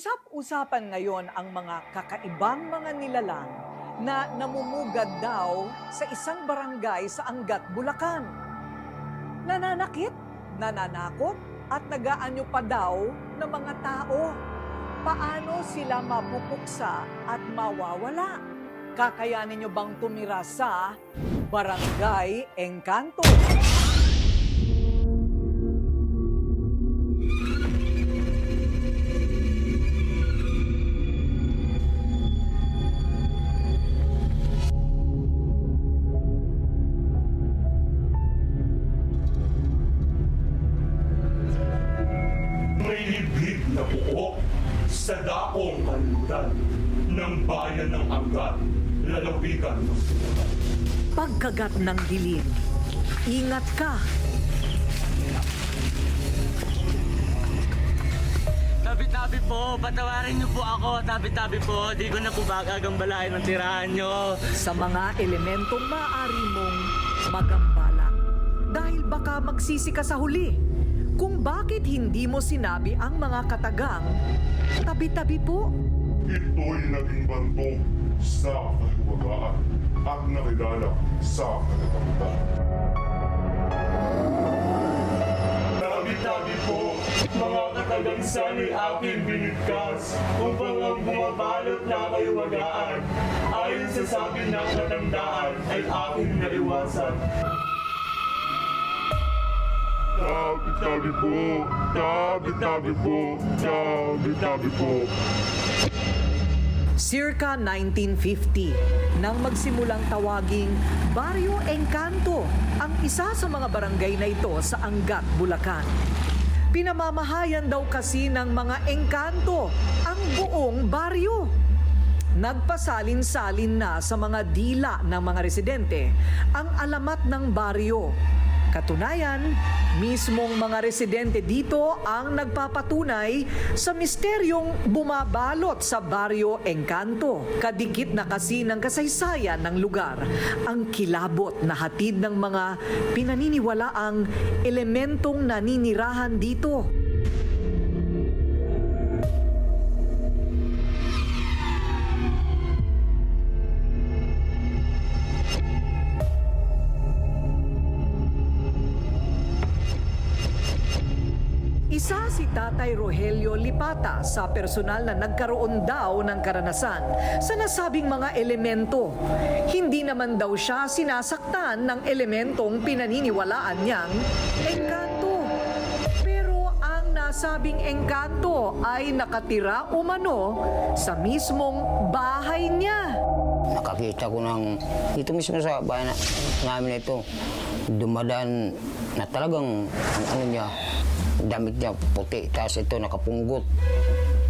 Usap-usapan ngayon ang mga kakaibang mga nilalang na namumugad daw sa isang barangay sa Angat, Bulacan. Nananakit, nananakot, at nagaanyo pa daw ng mga tao. Paano sila mapupuksa at mawawala? Kakayanin nyo bang tumira sa Barangay Engkanto? Pagkagat ng dilim, ingat ka. Tabi-tabi po, patawarin niyo po ako. Tabi-tabi po, di ko na po bagagang balayan ng tirahan niyo. sa mga elementong maaari mong magambala. Dahil baka magsisi ka sa huli kung bakit hindi mo sinabi ang mga katagang tabi-tabi po. Ito'y naging bantog sa at nakilala sa katatakutan. Tabi-tabi po, mga katagansan ay aking binigkas upang ang bumabalot na kayuwagaan ayon sa sabi ng katandaan ay aking naiwasan. Tabi-tabi po, tabi-tabi po, tabi-tabi po. Circa 1950, nang magsimulang tawaging Barrio Encanto ang isa sa mga barangay na ito sa Angat, Bulacan. Pinamamahayan daw kasi ng mga engkanto ang buong baryo. Nagpasalin-salin na sa mga dila ng mga residente ang alamat ng baryo. Katunayan, mismong mga residente dito ang nagpapatunay sa misteryong bumabalot sa baryo Engkanto. Kadikit na kasi ng kasaysayan ng lugar ang kilabot na hatid ng mga pinaniniwalaang elementong naninirahan dito. Isa si Tatay Rogelio Lipata sa personal na nagkaroon daw ng karanasan sa nasabing mga elemento. Hindi naman daw siya sinasaktan ng elementong pinaniniwalaan niyang engkanto. Pero ang nasabing engkanto ay nakatira umano sa mismong bahay niya. nakakita ko ng dito mismo sa bahay na, namin ito dumadaan na talagang ang ano niya damit niya puti tapos ito nakapunggot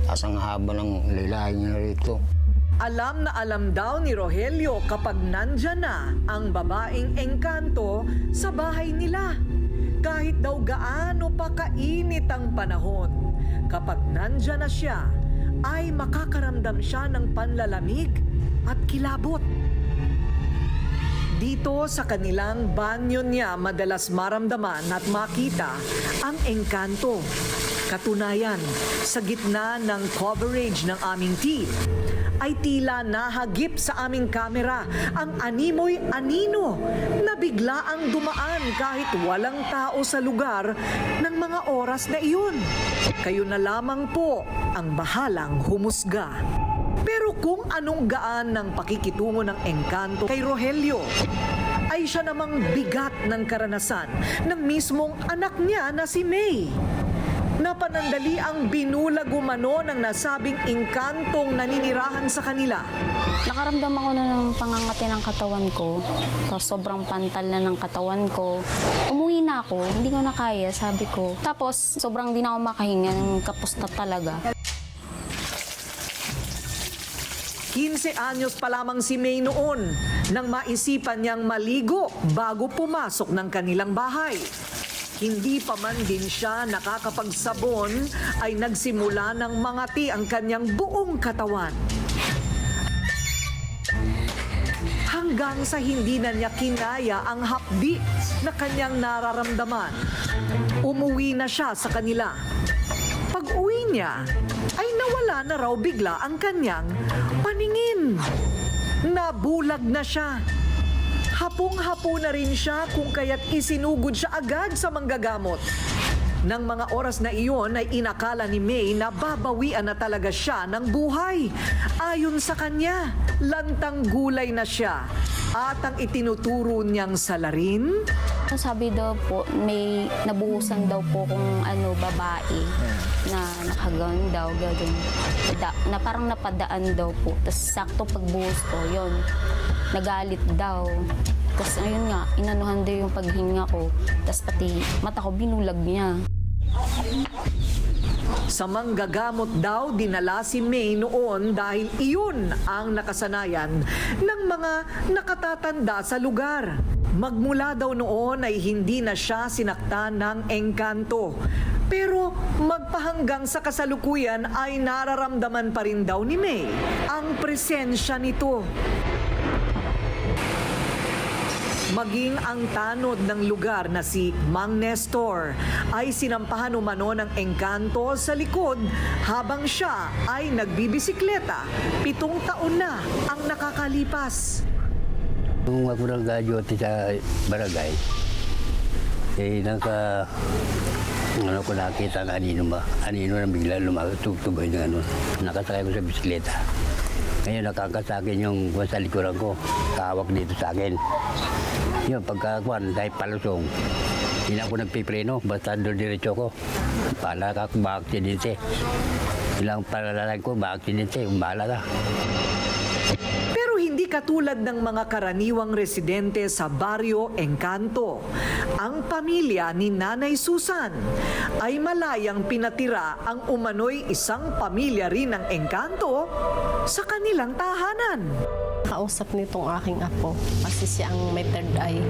tapos ang haba ng lilahin niya rito Alam na alam daw ni Rogelio kapag nandyan na ang babaeng engkanto sa bahay nila. Kahit daw gaano pa kainit ang panahon, kapag nandyan na siya, ay makakaramdam siya ng panlalamig at kilabot. Dito sa kanilang banyo niya madalas maramdaman at makita ang engkanto. Katunayan, sa gitna ng coverage ng aming team, ay tila nahagip sa aming kamera ang animoy anino na bigla ang dumaan kahit walang tao sa lugar ng mga oras na iyon. Kayo na lamang po ang bahalang humusga. Pero kung anong gaan ng pakikitungo ng engkanto kay Rogelio, ay siya namang bigat ng karanasan ng mismong anak niya na si May. Napanandali ang binulag umano ng nasabing engkantong naninirahan sa kanila. Nakaramdam ako na ng pangangati ng katawan ko. Tapos sobrang pantal na ng katawan ko. Umuwi na ako, hindi ko na kaya, sabi ko. Tapos sobrang di na ako makahinga, ng kapusta talaga. 15 anyos pa lamang si May noon nang maisipan niyang maligo bago pumasok ng kanilang bahay. Hindi pa man din siya nakakapagsabon ay nagsimula ng mangati ang kanyang buong katawan. Hanggang sa hindi na niya kinaya ang hapdi na kanyang nararamdaman. Umuwi na siya sa kanila. Pag uwi niya, ay naw nawala na raw bigla ang kanyang paningin. Nabulag na siya. Hapong-hapo na rin siya kung kaya't isinugod siya agad sa manggagamot. Nang mga oras na iyon ay inakala ni May na babawian na talaga siya ng buhay. Ayon sa kanya, lantang gulay na siya. At ang itinuturo niyang salarin, Sabi daw po, may nabuhusan daw po kung ano, babae na nakagown daw, gagawin. Pada, na parang napadaan daw po. Tapos sakto pagbuhos ko, yon nagalit daw. Tapos ayun nga, inanuhan daw yung paghinga ko. Tapos pati mata ko binulag niya. Sa manggagamot daw dinala si May noon dahil iyon ang nakasanayan ng mga nakatatanda sa lugar. Magmula daw noon ay hindi na siya sinaktan ng engkanto. Pero magpahanggang sa kasalukuyan ay nararamdaman pa rin daw ni May ang presensya nito. Maging ang tanod ng lugar na si Mang Nestor ay sinampahan umano ng engkanto sa likod habang siya ay nagbibisikleta. Pitong taon na ang nakakalipas. Nung ako ng gajote sa barangay, eh, naka, ano ko nakita ang anino ba? Anino na bigla lumatugtugoy ng ano. Nakasakay ko sa bisikleta. Ngayon nakangkat sa akin yung kung sa likuran ko, kahawak dito sa akin. Yun, pagkakuan, dahil palusong, hindi na ako nagpipreno, basta doon diretso ko. Pala ka kung. Ilang palalalan ko, ba-aksidente, bahala ka. Katulad ng mga karaniwang residente sa baryo Encanto. Ang pamilya ni Nanay Susan ay malayang pinatira ang umano'y isang pamilya rin ng Encanto sa kanilang tahanan. Kausap nitong aking apo kasi siya ang may third eye.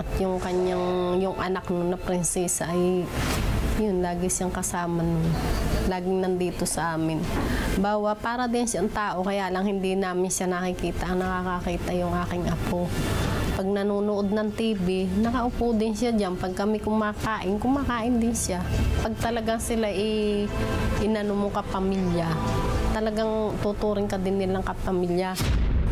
At yung kanyang, yung anak nun na prinsesa ay yun, lagi siyang kasama nun. Laging nandito sa amin. Bawa, para din siyang tao, kaya lang hindi namin siya nakikita. Ang nakakakita yung aking apo. Pag nanonood ng TV, nakaupo din siya dyan. Pag kami kumakain, kumakain din siya. Pag talagang sila i inano mo kapamilya, talagang tuturing ka din nilang kapamilya.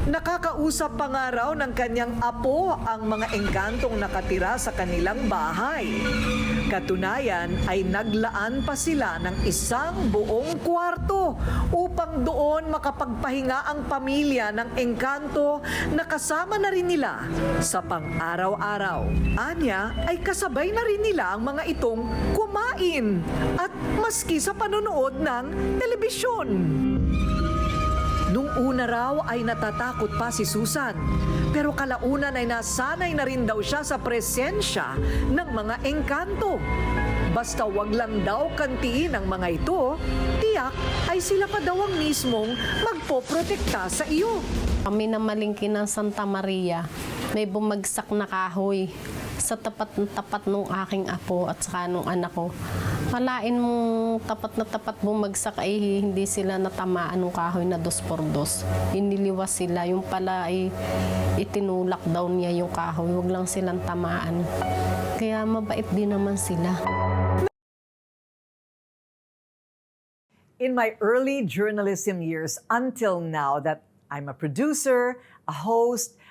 Nakakausap pa nga raw ng kanyang apo ang mga engkantong nakatira sa kanilang bahay. Katunayan ay naglaan pa sila ng isang buong kwarto upang doon makapagpahinga ang pamilya ng engkanto na kasama na rin nila sa pang-araw-araw. Anya ay kasabay na rin nila ang mga itong kumain at maski sa panonood ng telebisyon. Nung una raw ay natatakot pa si Susan. Pero kalaunan ay nasanay na rin daw siya sa presensya ng mga engkanto. Basta wag lang daw kantiin ang mga ito, tiyak ay sila pa daw ang mismong magpoprotekta sa iyo. Kami na malingki ng Santa Maria, may bumagsak na kahoy sa tapat ng tapat nung aking apo at saka nung anak ko. Kalain mo tapat na tapat bumagsak ay hindi sila natamaan ng kahoy na dos por dos. Iniliwas sila. Yung pala ay itinulak daw niya yung kahoy. Huwag lang silang tamaan. Kaya mabait din naman sila. In my early journalism years until now that I'm a producer, a host,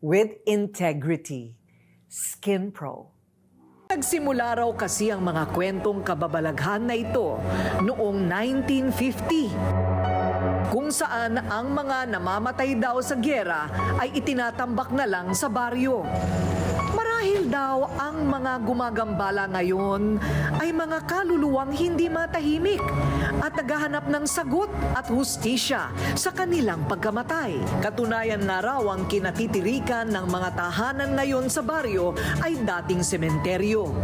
with integrity Skin Pro. Nagsimula raw kasi ang mga kwentong kababalaghan na ito noong 1950 kung saan ang mga namamatay daw sa gyera ay itinatambak na lang sa baryo. Daw ang mga gumagambala ngayon ay mga kaluluwang hindi matahimik at naghahanap ng sagot at hustisya sa kanilang pagkamatay. Katunayan nga raw ang kinatitirikan ng mga tahanan ngayon sa baryo ay dating sementeryo.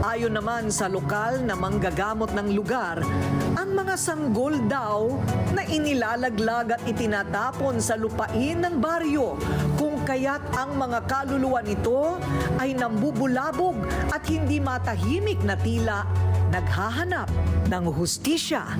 Ayon naman sa lokal na manggagamot ng lugar, ang mga sanggol daw na inilalaglag at itinatapon sa lupain ng baryo kaya't ang mga kaluluwa nito ay nambubulabog at hindi matahimik na tila naghahanap ng hustisya.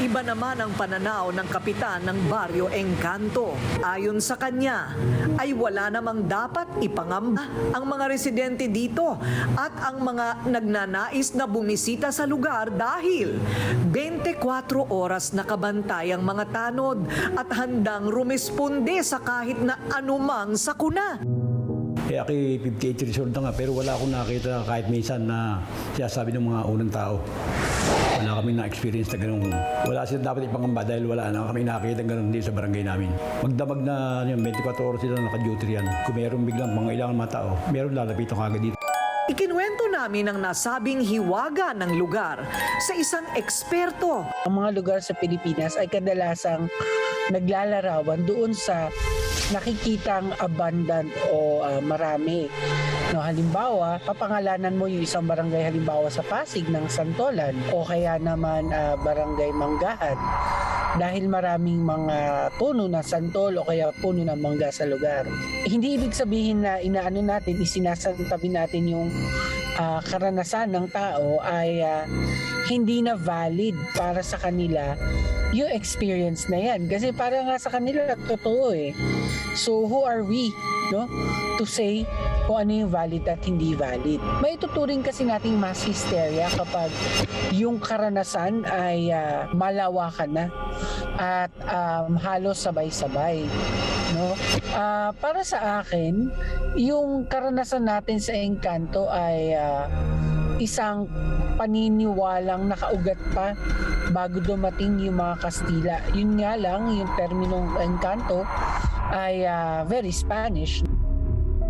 Iba naman ang pananaw ng kapitan ng Baryo Encanto. Ayon sa kanya, ay wala namang dapat ipangamba ang mga residente dito at ang mga nagnanais na bumisita sa lugar dahil 24 oras nakabantay ang mga tanod at handang rumisponde sa kahit na anumang sakuna. Eh, ako 58 years old na nga, pero wala akong nakita kahit minsan na sinasabi ng mga unang tao. Wala kami na-experience na ganun. Wala sila dapat ipangamba dahil wala na kami nakita ganun dito sa barangay namin. Magdamag na ano, yun, 24 oras sila naka-duty riyan. Kung meron biglang mga ilangan mga tao, meron lalapitan kagad dito. Ikinwento namin ang nasabing hiwaga ng lugar sa isang eksperto ang mga lugar sa Pilipinas ay kadalasang naglalarawan doon sa nakikitang abundant o ah, marami. No, halimbawa, papangalanan mo yung isang barangay halimbawa sa Pasig ng Santolan o kaya naman ah, barangay Manggahan dahil maraming mga puno ng santol o kaya puno ng mangga sa lugar. Hindi ibig sabihin na inaano natin, isinasantabi natin yung ah, karanasan ng tao ay ah, hindi na valid para sa kanila yung experience na yan. Kasi para nga sa kanila, totoo eh. So who are we, no? To say kung ano yung valid at hindi valid. May tuturing kasi nating mass hysteria kapag yung karanasan ay ah, malawakan na at um, halos sabay-sabay. No? Ah, para sa akin, yung karanasan natin sa Encanto ay ah, isang paniniwalang nakaugat pa bago dumating yung mga Kastila. Yun nga lang, yung terminong Encanto ay ah, very Spanish.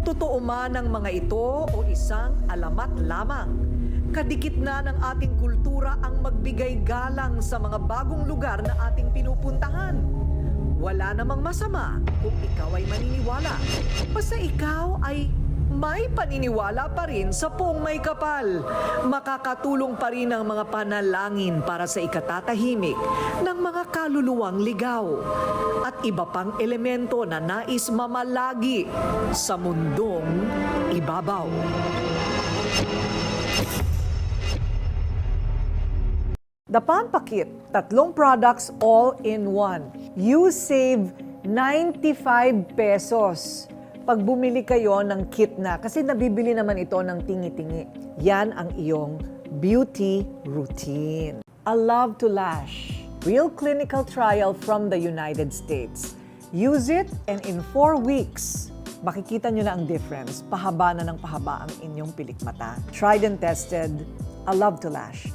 Totoo man ang mga ito o isang alamat lamang. Kadikit na ng ating kultura ang magbigay galang sa mga bagong lugar na ating pinupuntahan. Wala namang masama kung ikaw ay maniniwala. Basta ikaw ay may paniniwala pa rin sa pong may kapal. Makakatulong pa rin ang mga panalangin para sa ikatatahimik ng mga kaluluwang ligaw at iba pang elemento na nais mamalagi sa mundong ibabaw. The Pampakit, tatlong products all in one. You save 95 pesos pag bumili kayo ng kit na kasi nabibili naman ito ng tingi-tingi. Yan ang iyong beauty routine. A Love to Lash. Real clinical trial from the United States. Use it and in four weeks, makikita nyo na ang difference. Pahaba na ng pahaba ang inyong pilikmata. Tried and tested. A Love to Lash.